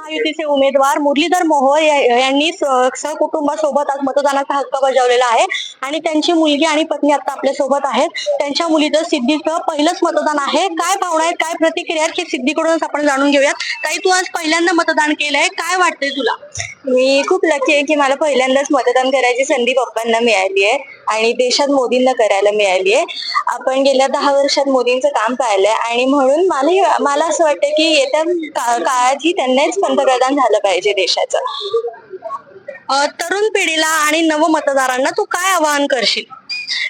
महायुतीचे उमेदवार मुरलीधर मोहोळ यांनी सहकुटुंबासोबत आज मतदानाचा हक्क बजावलेला आहे. आणि त्यांची मुलगी आणि पत्नी आता आपल्यासोबत आहेत. त्यांच्या मुलीचं सिद्धीचं पहिलंच मतदान आहे. काय भावना आहेत? काय प्रतिक्रिया आहेत? हे सिद्धीकडूनच आपण जाणून घेऊयात. ताई तू आज पहिल्यांदा मतदान केलंय. काय वाटतंय तुला? मी खूप लकी आहे की मला पहिल्यांदाच मतदान करायची संधी पप्पांना मिळाली आहे आणि देशात मोदींना करायला मिळाली आहे. आपण गेल्या दहा वर्षात मोदींचं काम पाहिलंय आणि म्हणून मला मला असं वाटतं की येत्या काळातही त्यांनाच पंतप्रधान झालं पाहिजे देशाचं. तरुण पिढीला आणि नव मतदारांना तू काय आवाहन करशील?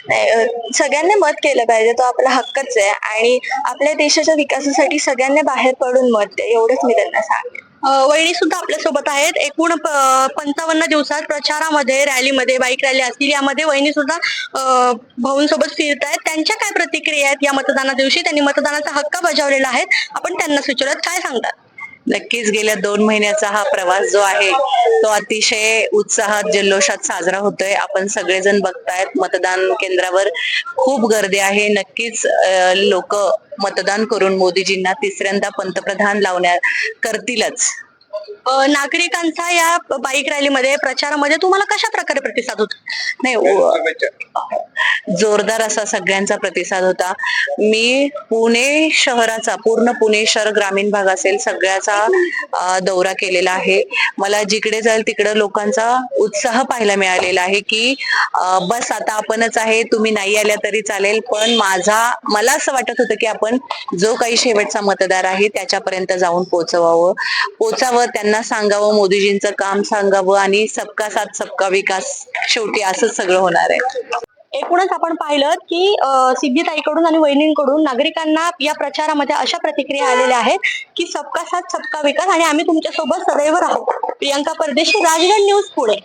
नाही, सगळ्यांनी मत केलं पाहिजे. तो आपला हक्कच आहे. आणि आपल्या देशाच्या विकासासाठी सगळ्यांनी बाहेर पडून मत द्या एवढंच मी त्यांना सांगेन. अं, वहिनी सुद्धा आपल्यासोबत आहेत. एकूण पंचावन्न दिवसात प्रचारामध्ये रॅलीमध्ये बाईक रॅली असतील यामध्ये वहिनी सुद्धा अं, भाऊंसोबत फिरत आहेत. त्यांच्या काय प्रतिक्रिया आहेत या मतदाना दिवशी? त्यांनी मतदानाचा हक्क बजावलेला आहे. आपण त्यांना विचारत काय सांगतात? नक्कीच गेल्या दोन महिन्याचा हा प्रवास जो आहे तो अतिशय उत्साहात जल्लोषात साजरा होतोय. आपण सगळेजण बघतायत मतदान केंद्रावर खूप गर्दी आहे. नक्कीच लोक मतदान करून मोदीजींना तिसऱ्यांदा पंतप्रधान लावण्या करतीलच. नागरिकांचा या बाईक रॅलीमध्ये प्रचारामध्ये तुम्हाला कशा प्रकारे प्रतिसाद होतो? नाही जोरदार असा सगळ्यांचा प्रतिसाद होता. मी पुणे शहराचा पूर्ण पुणे शहर ग्रामीण भाग असेल सगळ्याचा दौरा केलेला आहे. मला जिकडे जाईल तिकडे लोकांचा उत्साह पाहायला मिळालेला आहे की बस आता आपणच आहे तुम्ही नाही आल्या तरी चालेल पण माझा मला असं वाटत होतं की आपण जो काही शेवटचा मतदार आहे त्याच्यापर्यंत जाऊन पोचवावं पोचावं त्यांना सांगावं मोदीजींचं काम सांगावं आणि सबका साथ सबका विकास शेवटी असंच सगळं होणार आहे. एकूणच आपण पाहिलं की सिद्धीताईकडून सिद्धिताईकडून आणि वहिनींकडून नागरिकांना या प्रचारामध्ये अशा प्रतिक्रिया आलेल्या आहेत की सबका साथ सबका विकास आणि आम्ही तुमच्यासोबत सदैव राहू. प्रियंका परदेशी राजगड न्यूज पुणे.